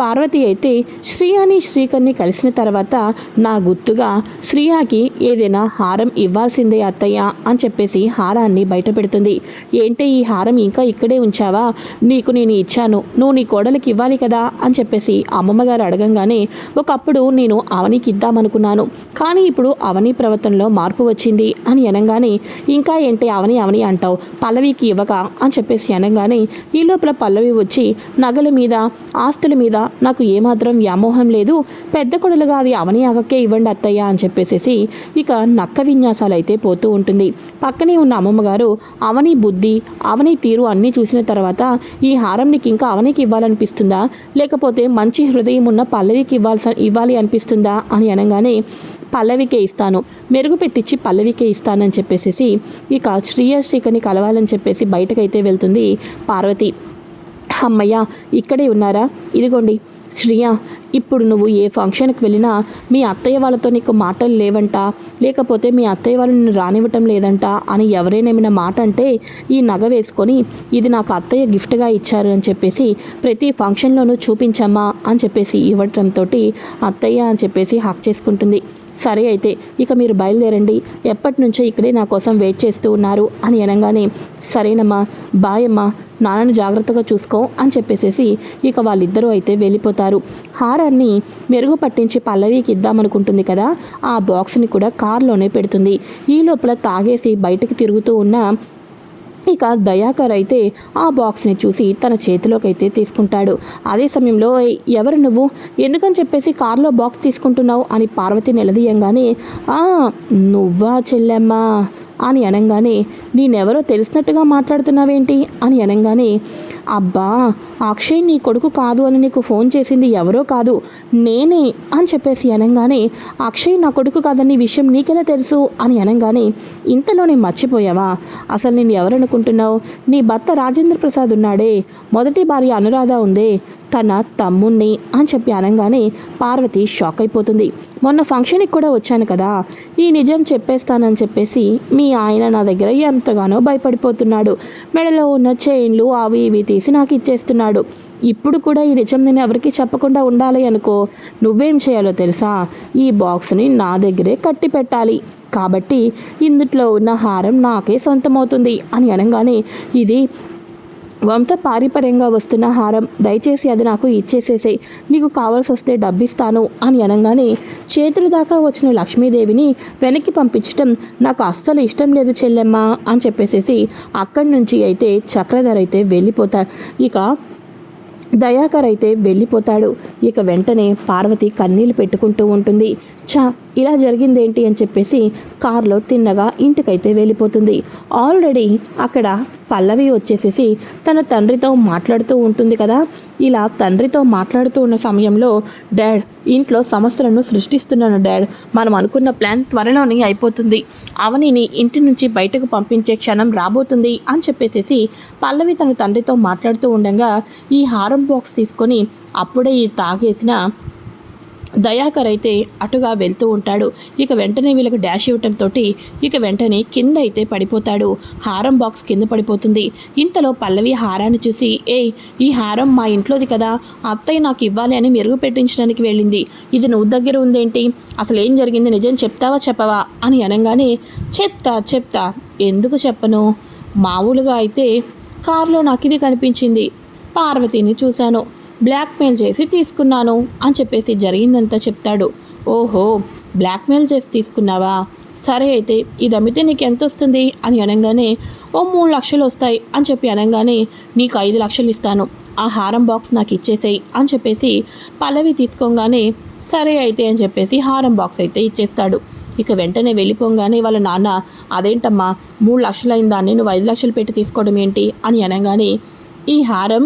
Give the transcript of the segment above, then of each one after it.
పార్వతి అయితే శ్రీయాని శ్రీకర్ని కలిసిన తర్వాత నా గుర్తుగా శ్రీయాకి ఏదైనా హారం ఇవ్వాల్సిందే అత్తయ్య అని చెప్పేసి హారాన్ని బయట పెడుతుంది ఏంటి ఈ హారం ఇంకా ఇక్కడే ఉంచావా? నీకు నేను ఇచ్చాను. నువ్వు నీ కోడలికి ఇవ్వాలి కదా? అని చెప్పేసి అమ్మమ్మగారు అడగంగానే ఒకప్పుడు నేను అవనికి ఇద్దామనుకున్నాను. కానీ ఇప్పుడు అవని ప్రవర్తనలో మార్పు వచ్చింది అని అనగానే ఇంకా ఏంటి అవని అవని అంటావు? పల్లవికి ఇవ్వక అని చెప్పేసి అనగానే ఈ లోపల పల్లవి వచ్చి నగల మీద ఆస్తుల మీద నాకు ఏమాత్రం వ్యామోహం లేదు. పెద్ద కొడలుగా అది అవని అవ్వకే ఇవ్వండి అత్తయ్య అని చెప్పేసేసి ఇక నక్క విన్యాసాలు అయితే పోతూ ఉంటుంది. పక్కనే ఉన్న అమ్మమ్మగారు అవని బుద్ధి అవని తీరు అన్నీ చూసిన తర్వాత ఈ హారం నీకు ఇంకా అవనికి ఇవ్వాలనిపిస్తుందా? లేకపోతే మంచి హృదయం ఉన్న పల్లవికి ఇవ్వాల్సి ఇవ్వాలి అనిపిస్తుందా? అని అనగానే పల్లవికే ఇస్తాను. మెరుగు పెట్టించి పల్లవికే ఇస్తానని చెప్పేసి ఇక శ్రీయ శ్రీకని కలవాలని చెప్పేసి బయటకైతే వెళ్తుంది పార్వతి. అమ్మయ్య ఇక్కడే ఉన్నారా? ఇదిగోండి శ్రియ ఇప్పుడు నువ్వు ఏ ఫంక్షన్కి వెళ్ళినా మీ అత్తయ్య వాళ్ళతో నీకు మాటలు లేవంట. లేకపోతే మీ అత్తయ్య వాళ్ళు నిన్ను రానివ్వటం లేదంట అని ఎవరైనా ఏమైనా మాట అంటే ఈ నగ వేసుకొని ఇది నాకు అత్తయ్య గిఫ్ట్గా ఇచ్చారు అని చెప్పేసి ప్రతి ఫంక్షన్లోనూ చూపించమ్మా అని చెప్పేసి ఇవ్వటంతో అత్తయ్య అని చెప్పేసి హక్ చేసుకుంటుంది. సరే అయితే ఇక మీరు బయలుదేరండి. ఎప్పటి నుంచో ఇక్కడే నా కోసం వెయిట్ చేస్తూ ఉన్నారు అని అనగానే సరేనమ్మా బాయమ్మా నాన్నను జాగ్రత్తగా చూసుకో అని చెప్పేసేసి ఇక వాళ్ళిద్దరూ అయితే వెళ్ళిపోతారు. హారాన్ని మెరుగు పట్టించి పల్లవికి ఇద్దామనుకుంటుంది కదా ఆ బాక్స్ని కూడా కార్లోనే పెడుతుంది. ఈ లోపల తాగేసి బయటకు తిరుగుతూ ఉన్న ఇక దయాకర్ అయితే ఆ బాక్స్ని చూసి తన చేతిలోకైతే తీసుకుంటాడు. అదే సమయంలో ఎవరు నువ్వు? ఎందుకని చెప్పేసి కారులో బాక్స్ తీసుకుంటున్నావు? అని పార్వతి నిలదీయంగానే నువ్వా చెల్లెమ్మా? అని అనగానే నేనెవరో తెలిసినట్టుగా మాట్లాడుతున్నావేంటి? అని అనగానే అబ్బా అక్షయ్ నీ కొడుకు కాదు అని నీకు ఫోన్ చేసింది ఎవరో కాదు నేనే అని చెప్పేసి అనగానే అక్షయ్ నా కొడుకు కాదని విషయం నీకెలా తెలుసు? అని అనగానే ఇంతలోనే మర్చిపోయావా? అసలు నేను ఎవరనుకుంటున్నావు? నీ భర్త రాజేంద్ర ప్రసాద్ ఉన్నాడే మొదటి భార్య అనురాధ ఉందే తన తమ్ముణ్ణి అని చెప్పి అనగానే పార్వతి షాక్ అయిపోతుంది. మొన్న ఫంక్షన్కి కూడా వచ్చాను కదా ఈ నిజం చెప్పేస్తానని చెప్పేసి మీ ఆయన నా దగ్గర ఎంతగానో భయపడిపోతున్నాడు. మెడలో ఉన్న చైన్లు అవి ఇవి తీసి నాకు ఇచ్చేస్తున్నాడు. ఇప్పుడు కూడా ఈ నిజం నేను ఎవరికి చెప్పకుండా ఉండాలి అనుకో నువ్వేం చేయాలో తెలుసా? ఈ బాక్స్ని నా దగ్గరే కట్టి పెట్టాలి. కాబట్టి ఇందుట్లో ఉన్న హారం నాకే సొంతమవుతుంది అని అనగానే ఇది వంశ పారిపర్యంగా వస్తున్న హారం దయచేసి అది నాకు ఇచ్చేసేసే నీకు కావాల్సి వస్తే డబ్బిస్తాను అని అనగానే చేతుల దాకా వచ్చిన లక్ష్మీదేవిని వెనక్కి పంపించటం నాకు అస్సలు ఇష్టం లేదు చెల్లెమ్మ అని చెప్పేసేసి అక్కడి నుంచి అయితే చక్రధర్ అయితే వెళ్ళిపోతారు ఇక దయాకర్ అయితే వెళ్ళిపోతాడు. ఇక వెంటనే పార్వతి కన్నీళ్ళు పెట్టుకుంటూ ఉంటుంది. చా ఇలా జరిగిందేంటి అని చెప్పేసి కారులో తిన్నగా ఇంటికైతే వెళ్ళిపోతుంది. ఆల్రెడీ అక్కడ పల్లవి వచ్చేసేసి తన తండ్రితో మాట్లాడుతూ ఉంటుంది కదా. ఇలా తండ్రితో మాట్లాడుతూ ఉన్న సమయంలో డాడ్ ఇంట్లో సమస్యలను సృష్టిస్తున్నాను డాడ్. మనం అనుకున్న ప్లాన్ త్వరలోనే అయిపోతుంది. అవనిని ఇంటి నుంచి బయటకు పంపించే క్షణం రాబోతుంది అని చెప్పేసేసి పల్లవి తన తండ్రితో మాట్లాడుతూ ఉండగా ఈ హారం బాక్స్ తీసుకొని అప్పుడే ఈ తాగేసిన దయాకర్ అయితే అటుగా వెళ్తూ ఉంటాడు. ఇక వెంటనే వీళ్ళకి డాష్ ఇవ్వటంతో ఇక వెంటనే కింద అయితే పడిపోతాడు. హారం బాక్స్ కింద పడిపోతుంది. ఇంతలో పల్లవి హారాన్ని చూసి ఏయ్ ఈ హారం మా ఇంట్లోది కదా. అత్తయ్య నాకు ఇవ్వాలి అని మెరుగు పెట్టించడానికి వెళ్ళింది. ఇది నువ్వు దగ్గర ఉందేంటి? అసలు ఏం జరిగింది? నిజం చెప్తావా చెప్పవా? అని అనగానే చెప్తా చెప్తా. ఎందుకు చెప్పను? మామూలుగా అయితే కారులో నాకు ఇది కనిపించింది. పార్వతిని చూశాను. బ్లాక్మెయిల్ చేసి తీసుకున్నాను అని చెప్పేసి జరిగిందంతా చెప్తాడు. ఓహో బ్లాక్మెయిల్ చేసి తీసుకున్నావా? సరే అయితే ఇది అమ్మితే నీకు ఎంత వస్తుంది అని అనగానే ఓ మూడు లక్షలు వస్తాయి అని చెప్పి అనగానే నీకు ఐదు లక్షలు ఇస్తాను. ఆ హారం బాక్స్ నాకు ఇచ్చేసేయి అని చెప్పేసి పల్లవి తీసుకోగానే సరే అయితే అని చెప్పేసి హారం బాక్స్ అయితే ఇచ్చేస్తాడు. ఇక వెంటనే వెళ్ళిపోగానే వాళ్ళ నాన్న అదేంటమ్మా మూడు లక్షలు అయిన దాన్ని నువ్వు ఐదు లక్షలు పెట్టి తీసుకోవడం ఏంటి? అని అనగానే ఈ హారం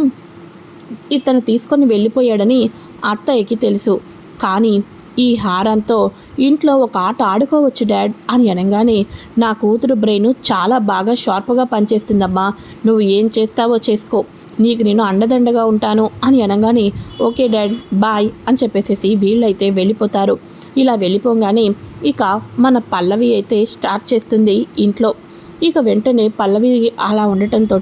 ఇతను తీసుకొని వెళ్ళిపోయాడని అత్తయ్యకి తెలుసు. కానీ ఈ హారంతో ఇంట్లో ఒక ఆట ఆడుకోవచ్చు డాడ్ అని అనగానే నా కూతురు బ్రెయిన్ చాలా బాగా షార్ప్గా పనిచేస్తుందమ్మా. నువ్వు ఏం చేస్తావో చేసుకో. నీకు నేను అండదండగా ఉంటాను అని అనగానే ఓకే డాడ్ బాయ్ అని చెప్పేసేసి వీళ్ళైతే వెళ్ళిపోతారు. ఇలా వెళ్ళిపోగానే ఇక మన పల్లవి అయితే స్టార్ట్ చేస్తుంది ఇంట్లో. ఇక వెంటనే పల్లవి అలా ఉండటంతో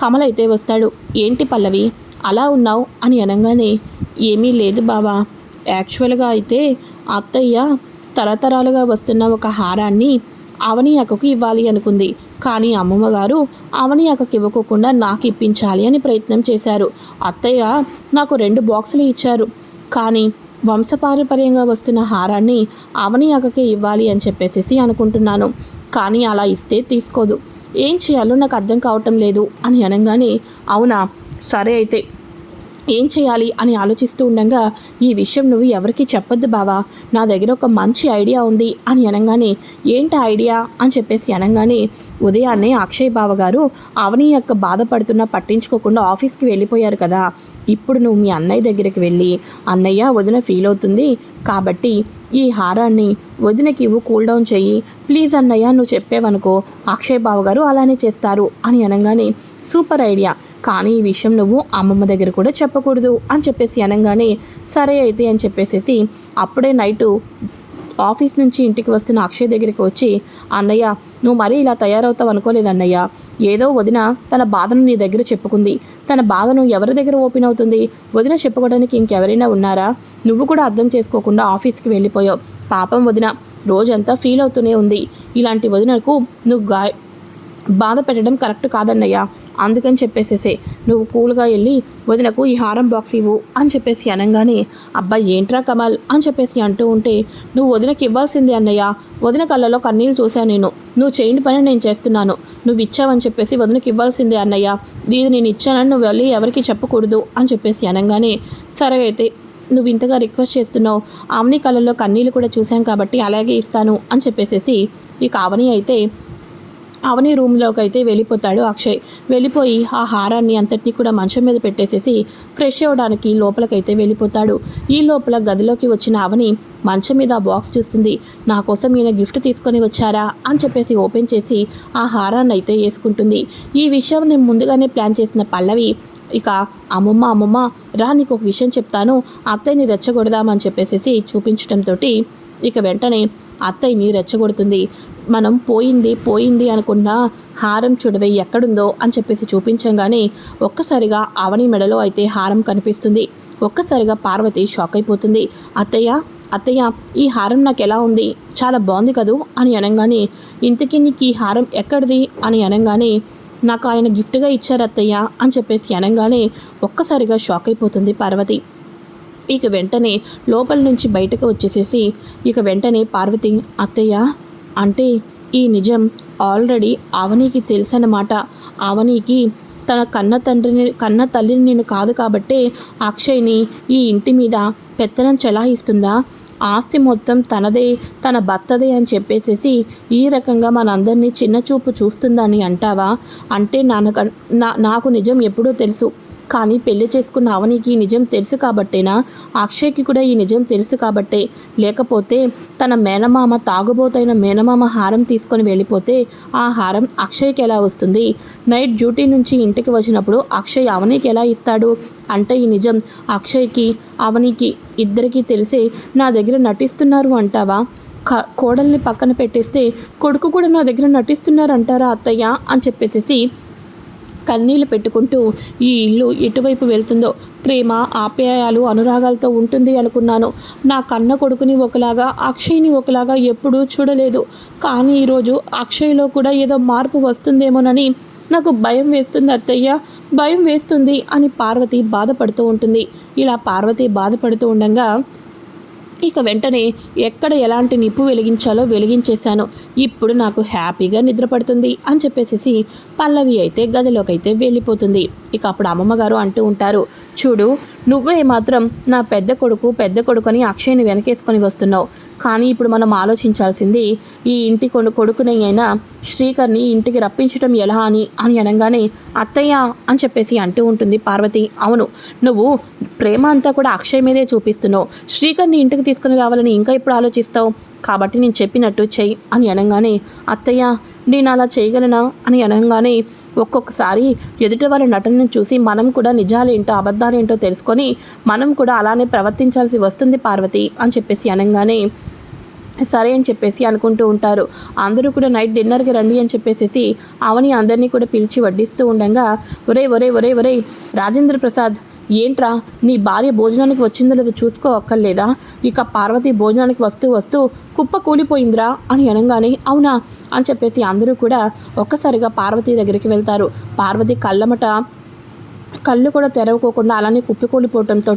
కమలైతే అయితే వస్తాడు. ఏంటి పల్లవి? అలా ఉన్నావు అని అనగానే ఏమీ లేదు బావా. యాక్చువల్గా అయితే అత్తయ్య తరతరాలుగా వస్తున్న ఒక హారాన్ని అవని అక్కకు ఇవ్వాలి అనుకుంది. కానీ అమ్మమ్మగారు అవని అక్కకి ఇవ్వకోకుండా నాకు ఇప్పించాలి అని ప్రయత్నం చేశారు. అత్తయ్య నాకు రెండు బాక్సులు ఇచ్చారు. కానీ వంశపారంపర్యంగా వస్తున్న హారాన్ని అవని అక్కకి ఇవ్వాలి అని చెప్పేసి అనుకుంటున్నాను. కానీ అలా ఇస్తే తీసుకోదు. ఏం చేయాలో నాకు అర్థం కావటం లేదు అని అనగానే అవునా? సరే అయితే ఏం చేయాలి అని ఆలోచిస్తూ ఉండగా ఈ విషయం నువ్వు ఎవరికి చెప్పొద్దు బావా. నా దగ్గర ఒక మంచి ఐడియా ఉంది అని అనగానే ఏంటి ఐడియా అని చెప్పేసి అనగానే ఉదయాన్నే అక్షయ్ బావ గారు అవని యొక్క బాధపడుతున్నా పట్టించుకోకుండా ఆఫీస్కి వెళ్ళిపోయారు కదా. ఇప్పుడు నువ్వు మీ అన్నయ్య దగ్గరికి వెళ్ళి అన్నయ్య వదిన ఫీల్ అవుతుంది. కాబట్టి ఈ హారాన్ని వదినకి ఇవ్వు కూల్ డౌన్ చెయ్యి. ప్లీజ్ అన్నయ్య నువ్వు చెప్పేవనుకో అక్షయ్ బావ గారు అలానే చేస్తారు అని అనగానే సూపర్ ఐడియా. కానీ ఈ విషయం నువ్వు అమ్మమ్మ దగ్గర కూడా చెప్పకూడదు అని చెప్పేసి అనగానే సరే అయితే అని చెప్పేసేసి అప్పుడే నైటు ఆఫీస్ నుంచి ఇంటికి వస్తున్న అక్షయ్ దగ్గరికి వచ్చి అన్నయ్య నువ్వు మరీ ఇలా తయారవుతావు అనుకోలేదు అన్నయ్య. ఏదో వదిన తన బాధను నీ దగ్గర చెప్పుకుంది. తన బాధను ఎవరి దగ్గర ఓపెన్ అవుతుంది? వదిన చెప్పుకోవడానికి ఇంకెవరైనా ఉన్నారా? నువ్వు కూడా అర్థం చేసుకోకుండా ఆఫీస్కి వెళ్ళిపోయావు. పాపం వదిన రోజంతా ఫీల్ అవుతూనే ఉంది. ఇలాంటి వదినకు నువ్వు గా బాధ పెట్టడం కరెక్ట్ కాదన్నయ్యా. అందుకని చెప్పేసేసే నువ్వు కూల్గా వెళ్ళి వదినకు ఈ హారం బాక్స్ ఇవ్వు అని చెప్పేసి అనగానే అబ్బా ఏంట్రా కమల్ అని చెప్పేసి అంటూ ఉంటే నువ్వు వదినకి ఇవ్వాల్సిందే అన్నయ్య. వదిన కళ్ళలో కన్నీళ్ళు చూశాను నేను. నువ్వు చేయని పని నేను చేస్తున్నాను. నువ్వు ఇచ్చావని చెప్పేసి వదినకి ఇవ్వాల్సిందే అన్నయ్య. దీన్ని నేను ఇచ్చానని నువ్వు వెళ్ళి ఎవరికి చెప్పకూడదు అని చెప్పేసి అనగానే సరే అయితే నువ్వు ఇంతగా రిక్వెస్ట్ చేస్తున్నావు. ఆమెని కళ్ళల్లో కన్నీళ్ళు కూడా చూశాం కాబట్టి అలాగే ఇస్తాను అని చెప్పేసేసి ఈ కావని అయితే అవని రూమ్లోకి అయితే వెళ్ళిపోతాడు అక్షయ్. వెళ్ళిపోయి ఆ హారాన్ని అంతటినీ కూడా మంచం మీద పెట్టేసేసి ఫ్రెష్ అవ్వడానికి లోపలకైతే వెళ్ళిపోతాడు. ఈ లోపల గదిలోకి వచ్చిన అవని మంచం మీద బాక్స్ చూస్తుంది. నా కోసం ఈయన గిఫ్ట్ తీసుకొని వచ్చారా? అని చెప్పేసి ఓపెన్ చేసి ఆ హారాన్ని అయితే వేసుకుంటుంది. ఈ విషయం నేను ముందుగానే ప్లాన్ చేసిన పల్లవి ఇక అమ్మమ్మ అమ్మమ్మ రా నీకు ఒక విషయం చెప్తాను. అత్తయ్యని రెచ్చగొడదామని చెప్పేసి చూపించడంతో ఇక వెంటనే అత్తయ్యని రెచ్చగొడుతుంది. మనం పోయింది పోయింది అనుకున్న హారం చూడవే ఎక్కడుందో అని చెప్పేసి చూపించంగానే ఒక్కసారిగా అవని మెడలో అయితే హారం కనిపిస్తుంది. ఒక్కసారిగా పార్వతి షాక్ అయిపోతుంది. అత్తయ్య అత్తయ్య ఈ హారం నాకు ఎలా ఉంది? చాలా బాగుంది కదూ? అని అనగానే ఇంతకీ నీకు ఈ హారం ఎక్కడిది? అని అనగానే నాకు ఆయన గిఫ్ట్గా ఇచ్చారు అత్తయ్య అని చెప్పేసి అనగానే ఒక్కసారిగా షాక్ అయిపోతుంది పార్వతి. ఇక వెంటనే లోపల నుంచి బయటకు వచ్చేసేసి ఇక వెంటనే పార్వతి అత్తయ్య అంటే ఈ నిజం ఆల్రెడీ ఆవనీకి తెలుసన్నమాట. ఆవనీకి తన కన్న తండ్రిని కన్న తల్లిని నేను కాదు కాబట్టే అక్షయ్ని ఈ ఇంటి మీద పెత్తనం చెలాయిస్తుందా? ఆస్తి మొత్తం తనదే తన భర్తదే అని చెప్పేసేసి ఈ రకంగా మనందరినీ చిన్నచూపు చూస్తుందని అంటావా? అంటే నాన్న నా నాకు నిజం ఎప్పుడూ తెలుసు. కానీ పెళ్ళి చేసుకున్న అవనికి ఈ నిజం తెలుసు కాబట్టేనా? అక్షయ్కి కూడా ఈ నిజం తెలుసు కాబట్టే. లేకపోతే తన మేనమామ తాగుబోతైన మేనమామ హారం తీసుకొని వెళ్ళిపోతే ఆ హారం అక్షయ్కి ఎలా వస్తుంది? నైట్ డ్యూటీ నుంచి ఇంటికి వచ్చినప్పుడు అక్షయ్ అవనికి ఎలా ఇస్తాడు? అంటే ఈ నిజం అక్షయ్కి అవనికి ఇద్దరికీ తెలిసే నా దగ్గర నటిస్తున్నారు అంటావా? క కోడల్ని పక్కన పెట్టేస్తే కొడుకు కూడా నా దగ్గర నటిస్తున్నారు అంటారా అత్తయ్య? అని చెప్పేసి కన్నీళ్ళు పెట్టుకుంటూ ఈ ఇల్లు ఎటువైపు వెళ్తుందో ప్రేమ ఆప్యాయాలు అనురాగాలతో ఉంటుంది అనుకున్నాను. నా కన్న కొడుకుని ఒకలాగా అక్షయ్ని ఒకలాగా ఎప్పుడూ చూడలేదు. కానీ ఈరోజు అక్షయ్లో కూడా ఏదో మార్పు వస్తుందేమోనని నాకు భయం వేస్తుంది అత్తయ్య. భయం వేస్తుంది అని పార్వతి బాధపడుతూ ఉంటుంది. ఇలా పార్వతి బాధపడుతూ ఉండగా ఇక వెంటనే ఎక్కడ ఎలాంటి నిప్పు వెలిగించాలో వెలిగించేశాను. ఇప్పుడు నాకు హ్యాపీగా నిద్రపడుతుంది అని చెప్పేసి పల్లవి అయితే గదిలోకి అయితే వెళ్ళిపోతుంది. ఇక అప్పుడు అమ్మమ్మగారు అంటూ ఉంటారు చూడు నువ్వే మాత్రం నా పెద్ద కొడుకు పెద్ద కొడుకుని అక్షయ్ని వెనకేసుకొని వస్తున్నావు. కానీ ఇప్పుడు మనం ఆలోచించాల్సింది ఈ ఇంటి కొడు కొడుకుని అయినా శ్రీకర్ని ఇంటికి రప్పించడం ఎలా అని అని అనగానే అత్తయ్య అని చెప్పేసి అంటూ ఉంటుంది పార్వతి. అవును నువ్వు ప్రేమ అంతా కూడా అక్షయ్ మీదే చూపిస్తున్నావు. శ్రీకర్ని ఇంటికి తీసుకుని రావాలని ఇంకా ఇప్పుడు ఆలోచిస్తావు? కాబట్టి నేను చెప్పినట్టు చెయ్యి అని అనగానే అత్తయ్య నేను అలా చేయగలనా? అని అనగానే ఒక్కొక్కసారి ఎదుటి వారి నటనను చూసి మనం కూడా నిజాలేంటో అబద్ధాలేంటో తెలుసుకొని మనం కూడా అలానే ప్రవర్తించాల్సి వస్తుంది పార్వతి అని చెప్పేసి అనగానే సరే అని చెప్పేసి అనుకుంటూ ఉంటారు. అందరూ కూడా నైట్ డిన్నర్కి రండి అని చెప్పేసి అవని అందరినీ కూడా పిలిచి వడ్డిస్తూ ఉండగా ఒరే ఒరే ఒరే ఒరే రాజేంద్ర ప్రసాద్ ఏంట్రా? నీ భార్య భోజనానికి వచ్చిందో లేదో చూసుకో అక్కర్లేదా? ఇక పార్వతి భోజనానికి వస్తూ వస్తూ కుప్ప కూలిపోయిందిరా అని అనగానే అవునా? అని చెప్పేసి అందరూ కూడా ఒక్కసారిగా పార్వతి దగ్గరికి వెళ్తారు. పార్వతి కళ్ళమట కళ్ళు కూడా తెరవకోకుండా అలానే కుప్పికూలిపోవడంతో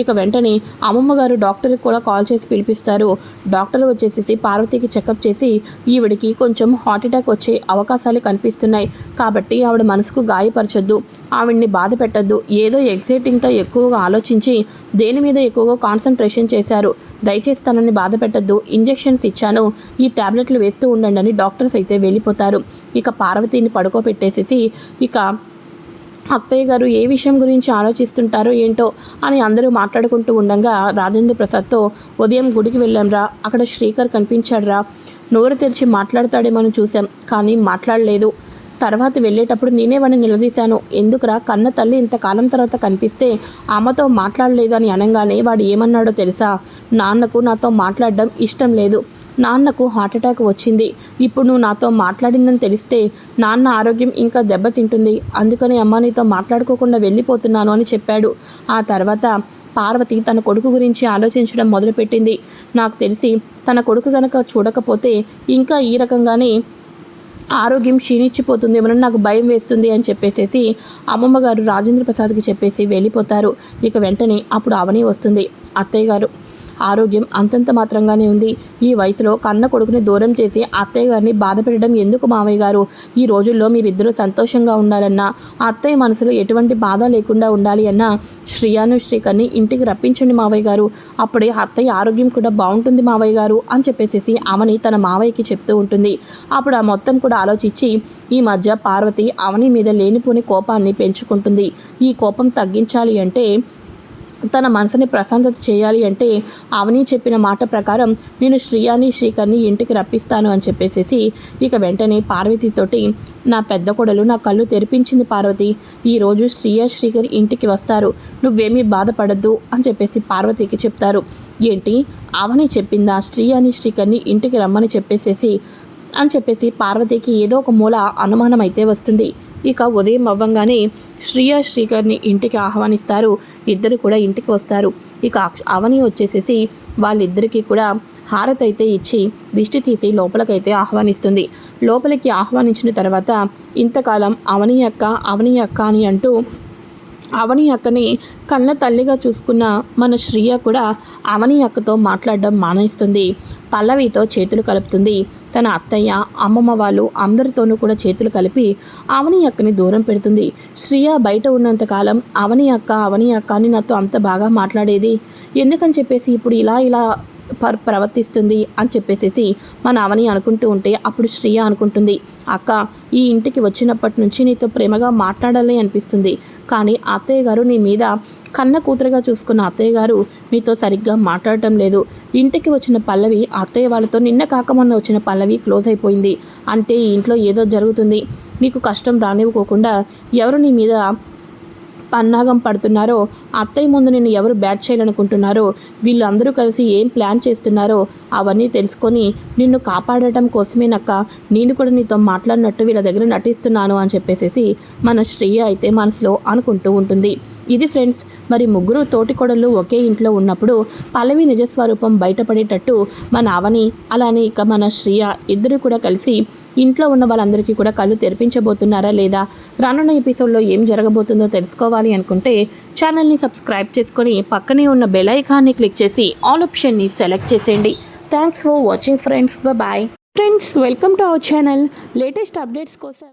ఇక వెంటనే అమ్మమ్మ గారు డాక్టర్కి కూడా కాల్ చేసి పిలిపిస్తారు. డాక్టర్ వచ్చేసేసి పార్వతికి చెకప్ చేసి ఈవిడికి కొంచెం హార్ట్ అటాక్ వచ్చే అవకాశాలు కనిపిస్తున్నాయి. కాబట్టి ఆవిడ మనసుకు గాయపరచొద్దు ఆవిడ్ని బాధ పెట్టద్దు ఏదో ఎగ్జైటింగ్తో ఎక్కువగా ఆలోచించి దేని మీద ఎక్కువగా కాన్సన్ట్రేషన్ చేశారు. దయచేసి తనని బాధ పెట్టద్దు ఇంజెక్షన్స్ ఇచ్చాను ఈ ట్యాబ్లెట్లు వేస్తూ ఉండండి అని డాక్టర్స్ అయితే వెళ్ళిపోతారు. ఇక పార్వతిని పడుకోబెట్టేసేసి ఇక అత్తయ్య గారు ఏ విషయం గురించి ఆలోచిస్తుంటారో ఏంటో అని అందరూ మాట్లాడుకుంటూ ఉండగా రాజేంద్ర ప్రసాద్తో ఉదయం గుడికి వెళ్ళాంరా అక్కడ శ్రీకర్ కనిపించాడురా నోరు తెరిచి మాట్లాడతాడేమని చూశాం కానీ మాట్లాడలేదు. తర్వాత వెళ్ళేటప్పుడు నేనే వాడిని నిలదీశాను. ఎందుకురా కన్న తల్లి ఇంతకాలం తర్వాత కనిపిస్తే అమ్మతో మాట్లాడలేదు అని అనగానే వాడు ఏమన్నాడో తెలుసా? నాన్నకు నాతో మాట్లాడడం ఇష్టం లేదు. నాన్నకు హార్ట్అటాక్ వచ్చింది. ఇప్పుడు నువ్వు నాతో మాట్లాడిందని తెలిస్తే నాన్న ఆరోగ్యం ఇంకా దెబ్బతింటుంది. అందుకని అమ్మ నీతో మాట్లాడుకోకుండా వెళ్ళిపోతున్నాను అని చెప్పాడు. ఆ తర్వాత పార్వతి తన కొడుకు గురించి ఆలోచించడం మొదలుపెట్టింది. నాకు తెలిసి తన కొడుకు గనక చూడకపోతే ఇంకా ఈ రకంగానే ఆరోగ్యం క్షీణించిపోతుందేమో నాకు భయం వేస్తుంది అని చెప్పేసేసి అమ్మమ్మ గారు రాజేంద్ర ప్రసాద్కి చెప్పేసి వెళ్ళిపోతారు. ఇక వెంటనే అప్పుడు అవని వస్తుంది. అత్తయ్య గారు ఆరోగ్యం అంతంత మాత్రంగానే ఉంది. ఈ వయసులో కన్న కొడుకుని దూరం చేసి అత్తయ్య గారిని బాధ పెట్టడం ఎందుకు మావయ్య గారు? ఈ రోజుల్లో మీరిద్దరూ సంతోషంగా ఉండాలన్నా అత్తయ్య మనసులో ఎటువంటి బాధ లేకుండా ఉండాలి అన్నా శ్రీయాను శ్రీకర్ని ఇంటికి రప్పించండి మావయ్య గారు. అప్పుడే అత్తయ్య ఆరోగ్యం కూడా బాగుంటుంది మావయ్య గారు అని చెప్పేసి అవని తన మావయ్యకి చెప్తూ ఉంటుంది. అప్పుడు ఆ మొత్తం కూడా ఆలోచించి ఈ మధ్య పార్వతి అవని మీద లేనిపోని కోపాన్ని పెంచుకుంటుంది. ఈ కోపం తగ్గించాలి అంటే తన మనసుని ప్రశాంతత చేయాలి అంటే అవని చెప్పిన మాట ప్రకారం నేను శ్రీయాని శ్రీకర్ని ఇంటికి రప్పిస్తాను అని చెప్పేసేసి ఇక వెంటనే పార్వతితోటి నా పెద్ద కొడలు నా కళ్ళు తెరిపించింది పార్వతి. ఈరోజు శ్రీయ శ్రీకర్ ఇంటికి వస్తారు. నువ్వేమీ బాధపడద్దు అని చెప్పేసి పార్వతికి చెప్తారు. ఏంటి? అవని చెప్పిందా? శ్రీయాని శ్రీకర్ని ఇంటికి రమ్మని చెప్పేసేసి అని చెప్పేసి పార్వతికి ఏదో ఒక మూల అనుమానం అయితే వస్తుంది. ఇక ఉదయం అవ్వంగానే శ్రీయ శ్రీకర్ని ఇంటికి ఆహ్వానిస్తారు. ఇద్దరు కూడా ఇంటికి వస్తారు. ఇక అవని వచ్చేసేసి వాళ్ళిద్దరికీ కూడా హారతి అయితే ఇచ్చి దిష్టి తీసి లోపలికైతే ఆహ్వానిస్తుంది. లోపలికి ఆహ్వానించిన తర్వాత ఇంతకాలం అవని అక్క అవని అక్క అని అంటూ అవని అక్కని కన్న తల్లిగా చూసుకున్న మన శ్రీయ కూడా అవని అక్కతో మాట్లాడడం మానేస్తుంది. పల్లవితో చేతులు కలుపుతుంది. తన అత్తయ్య అమ్మమ్మ వాళ్ళు అందరితోనూ కూడా చేతులు కలిపి అవని అక్కని దూరం పెడుతుంది. శ్రీయ బయట ఉన్నంతకాలం అవని అక్క అవని అక్క అని నాతో అంత బాగా మాట్లాడేది. ఎందుకని చెప్పేసి ఇప్పుడు ఇలా ఇలా ప్రవర్తిస్తుంది అని చెప్పేసేసి మన అవని అనుకుంటూ ఉంటే అప్పుడు శ్రీయ అనుకుంటుంది అక్క ఈ ఇంటికి వచ్చినప్పటి నుంచి నీతో ప్రేమగా మాట్లాడాలి అనిపిస్తుంది కానీ అత్తయ్య గారు నీ మీద కన్న కూతురుగా చూసుకున్న అత్తయ్య గారు నీతో సరిగ్గా మాట్లాడటం లేదు. ఇంటికి వచ్చిన పల్లవి అత్తయ్య వాళ్ళతో నిన్న కాకమన్న వచ్చిన పల్లవి క్లోజ్ అయిపోయింది. అంటే ఈ ఇంట్లో ఏదో జరుగుతుంది. నీకు కష్టం రానివ్వకోకుండా ఎవరు నీ మీద పన్నాగం పడుతున్నారో అత్తయ్య ముందు నేను ఎవరు బ్యాట్ చేయాలనుకుంటున్నారో వీళ్ళందరూ కలిసి ఏం ప్లాన్ చేస్తున్నారో అవన్నీ తెలుసుకొని నిన్ను కాపాడటం కోసమేనక్క. నేను కూడా నీతో మాట్లాడినట్టు వీళ్ళ దగ్గర నటిస్తున్నాను అని చెప్పేసి మన శ్రేయ అయితే మనసులో అనుకుంటూ ఉంటుంది. ఇది ఫ్రెండ్స్ మరి ముగ్గురు తోటికొడళ్ళు ఒకే ఇంట్లో ఉన్నప్పుడు పల్లవి నిజస్వరూపం బయటపడేటట్టు మన అవని అలానే ఇక మన శ్రియ ఇద్దరు కూడా కలిసి ఇంట్లో ఉన్న వాళ్ళందరికీ కూడా కళ్ళు తెరిపించబోతున్నారా లేదా? రానున్న ఎపిసోడ్లో ఏం జరగబోతుందో తెలుసుకోవాలి అనుకుంటే ఛానల్ని సబ్స్క్రైబ్ చేసుకొని పక్కనే ఉన్న బెల్ ఐకాన్ని క్లిక్ చేసి ఆల్ ఆప్షన్ని సెలెక్ట్ చేసేయండి. Thanks for watching friends. Bye. Friends welcome to our channel. Latest updates కోసం